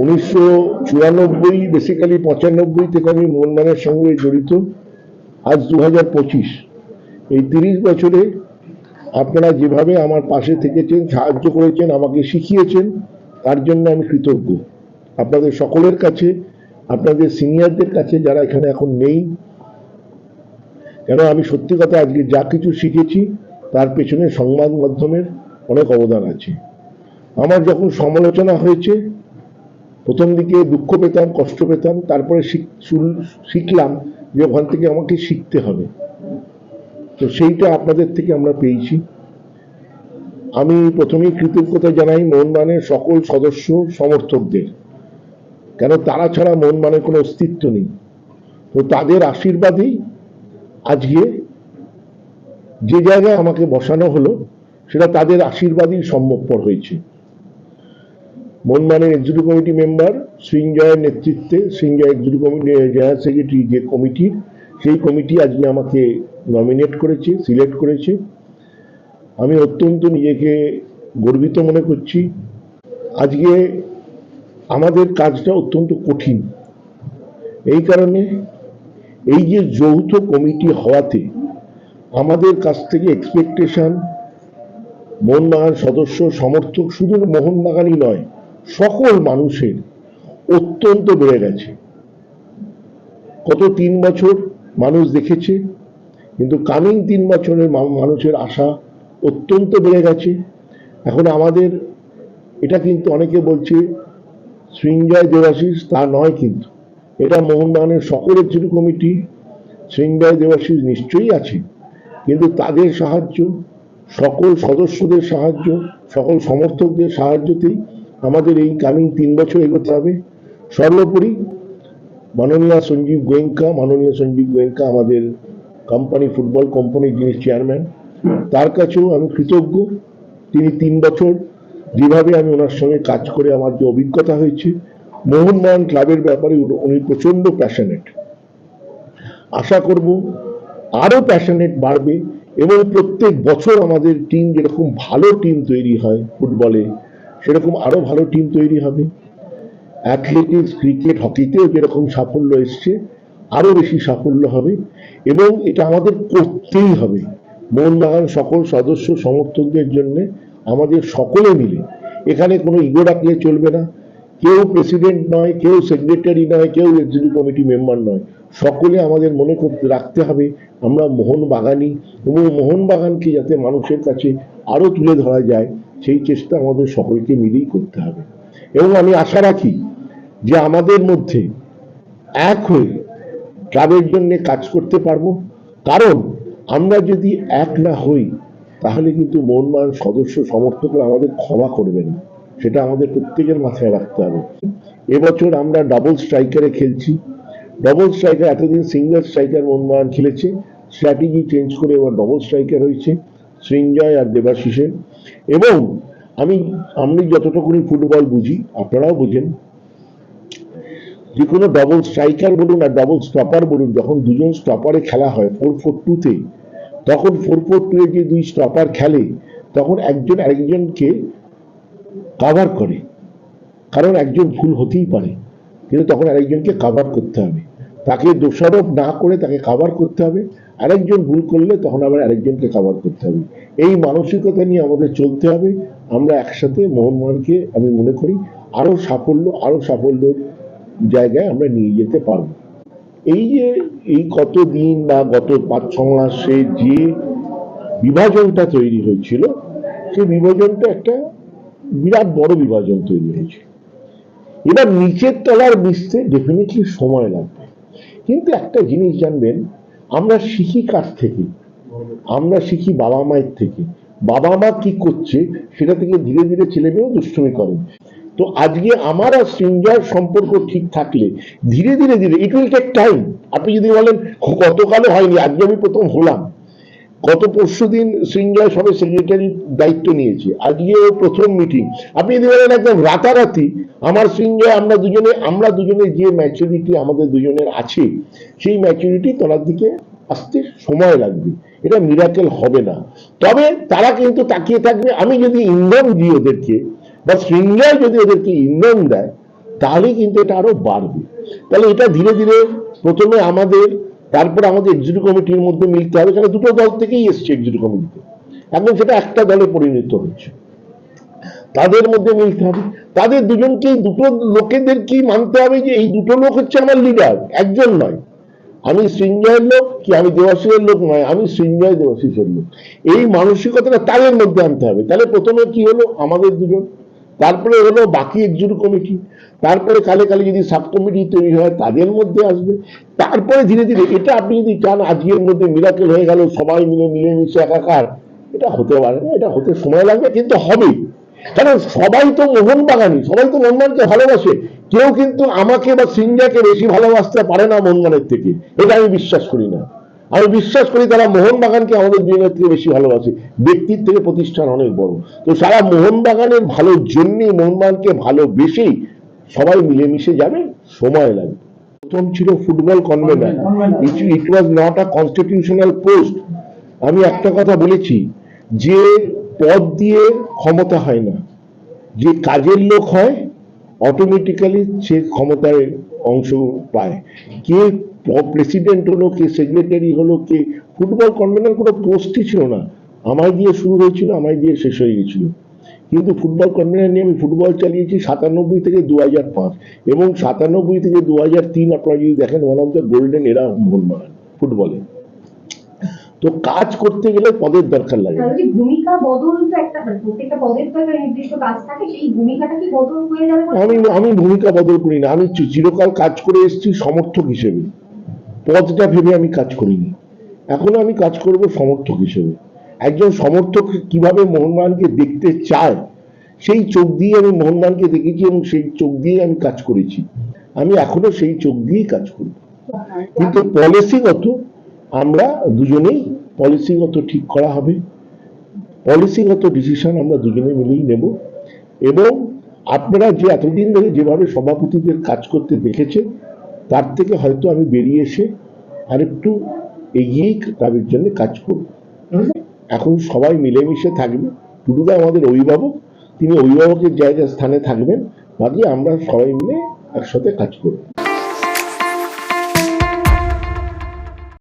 উনিশশো চুরানব্বই বেসিক্যালি পঁচানব্বই থেকে আমি মোহনবাগানের সঙ্গে জড়িত। আজ দু পঁচিশ। এই তিরিশ বছরে আপনারা যেভাবে আমার পাশে থেকেছেন, সাহায্য করেছেন, আমাকে শিখিয়েছেন, তার জন্য আমি কৃতজ্ঞ। আপনাদের সকলের কাছে, আপনাদের সিনিয়রদের কাছে যারা এখানে এখন নেই, কেন আমি সত্যি কথা আজকে যা কিছু শিখেছি, তার পেছনে সংবাদ মাধ্যমের অনেক অবদান আছে। আমার যখন সমালোচনা হয়েছে প্রথম দিকে দুঃখ পেতাম, কষ্ট পেতাম, তারপরে শিখলাম যে ওখান থেকে আমাকে শিখতে হবে। তো সেইটা আপনাদের থেকে আমরা পেয়েছি। আমি প্রথমেই কৃতজ্ঞতা জানাই মোহনবাগানের সকল সদস্য, সমর্থকদের। কেন তারা ছাড়া মোহনবাগানের কোনো অস্তিত্ব নেই। তো তাদের আশীর্বাদেই আজকে যে জায়গায় আমাকে বসানো হলো, সেটা তাদের আশীর্বাদই সম্ভবপর হয়েছে। মনমানের এক্সিকিউটিভ কমিটি মেম্বার সৃঞ্জয়ের নেতৃত্বে Srinjoy executive committee general secretary যে কমিটি সেই কমিটি আজকে আমাকে নমিনেট করেছে সিলেক্ট করেছে। আমি অত্যন্ত নিজেকে গর্বিত মনে করছি। আজকে আমাদের কাজটা অত্যন্ত কঠিন। এই কারণে এই যে যৌথ কমিটি হওয়াতে আমাদের কাছ থেকে এক্সপেকটেশন মোহনবাগান সদস্য, সমর্থক শুধু মোহনবাগানই নয় সকল মানুষের অত্যন্ত বেড়ে গেছে। গত তিন বছর মানুষ দেখেছে, কিন্তু কামিং তিন বছরের মানুষের আশা অত্যন্ত বেড়ে গেছে। এখন আমাদের এটা কিন্তু অনেকে বলছে সৃঞ্জয় দেবাশিস, তা নয় কিন্তু। এটা মোহনবাগানের সকলের এক্সিকিউটিভ কমিটি সৃঞ্জয় দেবাশিস নিশ্চয়ই আছে, কিন্তু তাদের সাহায্য, সকল সদস্যদের সাহায্য, সকল সমর্থকদের সাহায্যতেই আমাদের এই কামিং তিন বছর এগোতে হবে। সর্বোপরি মাননীয় সঞ্জীব গোয়েঙ্কা, মাননীয় সঞ্জীব গোয়েঙ্কা আমাদের কোম্পানি ফুটবল কোম্পানির যিনি চেয়ারম্যান তার কাছেও আমি কৃতজ্ঞ। তিনি তিন বছর যেভাবে আমি ওনার সঙ্গে কাজ করে আমার যে অভিজ্ঞতা হয়েছে, মোহনবাগান ক্লাবের ব্যাপারে উনি- উনি প্রচণ্ড প্যাশনেট আশা করব আরও প্যাশনেট বাড়বে এবং প্রত্যেক বছর আমাদের টিম যেরকম ভালো টিম তৈরি হয় ফুটবলে সেরকম আরও ভালো টিম তৈরি হবে। অ্যাথলেটিক্স ক্রিকেট হকিতেও যেরকম সাফল্য এসছে, আরও বেশি সাফল্য হবে এবং এটা আমাদের করতেই হবে। মোহনবাগান সকল সদস্য, সমর্থকদের জন্য আমাদের সকলে মিলে। এখানে কোনো ইগো রাখলে চলবে না। কেউ প্রেসিডেন্ট নয়, কেউ সেক্রেটারি নয়, কেউ এক্সিকিউটিভ কমিটি মেম্বার নয়। সকলে আমাদের মনে করতে রাখতে হবে। আমরা মোহনবাগানি এবং মোহনবাগানকে যাতে মানুষের কাছে আরও তুলে ধরা যায় সেই চেষ্টা আমাদের সকলকে মিলেই করতে হবে। এবং আমি আশা রাখি যে আমাদের মধ্যে এক হয়ে ক্লাবের জন্য কাজ করতে পারব। কারণ আমরা যদি এক না হই, তাহলে কিন্তু মোহনবাগান সদস্য সমর্থকরা আমাদের ক্ষমা করবে না। সেটা আমাদের প্রত্যেকের মাথায় রাখতে হবে। এবছর আমরা ডাবল স্ট্রাইকারে খেলছি। ডবল স্ট্রাইকার এতদিন সিঙ্গেল স্ট্রাইকার মোহনবাগান খেলেছে। স্ট্র্যাটেজি চেঞ্জ করে এবার ডবল স্ট্রাইকার হয়েছে। সৃঞ্জয় আর দেবাশিসের। এবং আমি আমি যতটুকুনি ফুটবল বুঝি, আপনারাও বুঝেন। যে কোনো ডবল স্ট্রাইকার বলুন আর ডবল স্টপার বলুন, যখন দুজন স্টপারে খেলা হয় ফোর ফোর টুতে তখন ফোর ফোর টু এ যে দুই স্টপার খেলে, তখন একজন আরেকজনকে কাভার করে। কারণ একজন ভুল হতেই পারে, কিন্তু তখন আরেকজনকে কাভার করতে হবে। তাকে দোষারোপ না করে তাকে কাভার করতে হবে। আরেকজন ভুল করলে তখন আবার আরেকজনকে কাভার করতে হবে। এই মানসিকতা নিয়ে আমাদের চলতে হবে। আমরা একসাথে মোহনবাগানকে আমি মনে করি আরও সাফল্য, আরও সাফল্যের জায়গায় আমরা নিয়ে যেতে পারব। এই যে, এই গত দিন বা গত পাঁচ, ছ মাসে যে বিভাজনটা তৈরি হয়েছিল, সেই বিভাজনটা একটা বিরাট বড় বিভাজন তৈরি হয়েছে। এবার নিচের তলার মিশতে ডেফিনেটলি সময় লাগবে। কিন্তু একটা জিনিস জানবেন, আমরা শিখি কার থেকে? আমরা শিখি বাবা মায়ের থেকে। বাবা মা কি করছে, সেটা থেকে ধীরে ধীরে ছেলে মেয়েও দুষ্টুমি করে। তো আজকে আমার আর সৃঞ্জয়ের সম্পর্ক ঠিক থাকলে, ধীরে ধীরে ধীরে ইট উইল টেক টাইম আপনি যদি বলেন গতকালও হয়নি, আজকে আমি প্রথম হলাম। গত পরশু দিন সৃঞ্জয় সবে সেক্রেটারির দায়িত্ব নিয়েছে। আজকে প্রথম মিটিং আপনি যদি বলেন একদম রাতারাতি, আমার সৃঞ্জয় আমরা দুজনে আমরা দুজনে যে ম্যাচুরিটি আমাদের দুজনের আছে, সেই ম্যাচুরিটি তোলার দিকে আসতে সময় লাগবে। এটা মিরাকেল হবে না। তবে তারা কিন্তু তাকিয়ে থাকবে। আমি যদি ইন্ধন দিই ওদেরকে, বা সৃঞ্জয় যদি ওদেরকে ইন্ধন দেয়, তাহলে কিন্তু এটা আরও বাড়বে। তাহলে এটা ধীরে ধীরে প্রথমে আমাদের তারপর আমাদের এক্সিকিউটিভ কমিটির মধ্যে মিলতে হবে কারণ দুটো দল থেকেই এসছে এক্সিকিউটিভ কমিটিতে এখন সেটা একটা দলে পরিণত হচ্ছে তাদের মধ্যে মিলতে হবে। তাদের দুজনকেই, দুটো লোকেদেরকেই মানতে হবে যে এই দুটো লোক হচ্ছে আমার লিডার একজন নয়। আমি সৃঞ্জয়ের লোক কি আমি দেবাশিসের লোক নয়? আমি সৃঞ্জয় দেবাশিসের লোক। এই মানসিকতাটা তাদের মধ্যে আনতে হবে। তাহলে প্রথমে কি হলো? আমাদের দুজন তারপরে হলো বাকি এক্সিকিউটিভ কমিটি, তারপরে কালে কালে যদি সাব কমিটি তৈরি হয়, তাদের মধ্যে আসবে। তারপরে ধীরে ধীরে, এটা আপনি যদি চান, আজকের মধ্যে মিরাকেল হয়ে গেল, সবাই মিলে মিলেমিশে একাকার, এটা হতে পারে না, এটা হতে সময় লাগবে, কিন্তু হবেই। কারণ সবাই তো মোহন মোহনবাগানি সবাই তো মোহনবাগানকে ভালোবাসে। কেউ কিন্তু আমাকে বা সিঞ্জাকে বেশি ভালোবাসতে পারে না মোহনবাগানের থেকে, এটা আমি বিশ্বাস করি না। আমি বিশ্বাস করি তারা মোহনবাগানকে আমাদের জীবনের থেকে বেশি ভালোবাসে। ব্যক্তির থেকে প্রতিষ্ঠান অনেক বড়। তো সারা মোহনবাগানের ভালোর জন্যই মোহনবাগানকে ভালোবেসেই সবাই মিলেমিশে যাবে, সময় লাগবে। প্রথম ছিল football convener it was not a constitutional post আমি একটা কথা বলেছি, যে পদ দিয়ে ক্ষমতা হয় না। যে কাজের লোক হয় অটোমেটিক্যালি সে ক্ষমতায় অংশ পায়। কে প্রেসিডেন্ট হলো কে সেক্রেটারি হলো কে ফুটবল কনভেনার কোনো পোস্টই ছিল না। আমায় দিয়ে শুরু হয়েছিল আমায় দিয়ে শেষ হয়ে গেছিল কিন্তু ফুটবল কনভেনার নিয়ে আমি ফুটবল চালিয়েছি সাতানব্বই থেকে দু হাজার পাঁচ। এবং সাতানব্বই থেকে দু হাজার তিন আপনারা যদি দেখেন ওয়ান অফ দ্য গোল্ডেন এরা মোহনবাগান ফুটবলে তো কাজ করতে গেলে পদের দরকার লাগে। ভূমিকা বদল তো একটা মানে প্রত্যেকটা পদের তো একটা নির্দিষ্ট কাজ থাকে সেই ভূমিকাটা কি বদল হয়ে যাবে আমি আমি ভূমিকা বদল করি না। আমি চিরকাল কাজ করে এসেছি সমর্থক হিসেবে। পদটা ভেবে আমি কাজ করিনি। এখন আমি কাজ করব সমর্থক হিসেবে। একজন সমর্থক কীভাবে মোহনবাগানকে দেখতে চায়, সেই চোখ দিয়ে আমি মোহনবাগানকে দেখেছি এবং সেই চোখ দিয়ে আমি কাজ করেছি। আমি এখনও সেই চোখ দিয়েই কাজ করি। কিন্তু পলিসিগত আমরা দুজনেই, পলিসিগত ঠিক করা হবে। পলিসিগত ডিসিশন আমরা দুজনে মিলেই নেব। এবং আপনারা যে এতদিন ধরে যেভাবে সভাপতিদের কাজ করতে দেখেছেন তার থেকে হয়তো আমি বেরিয়ে এসে আরেকটু এগিয়েই তাদের জন্য কাজ করব। এখন সবাই মিলেমিশে থাকবে। টুটুদা আমাদের অভিভাবক, তিনি অভিভাবকের জায়গা স্থানে থাকবেন। বাকি আমরা সবাই মিলে একসাথে কাজ করব।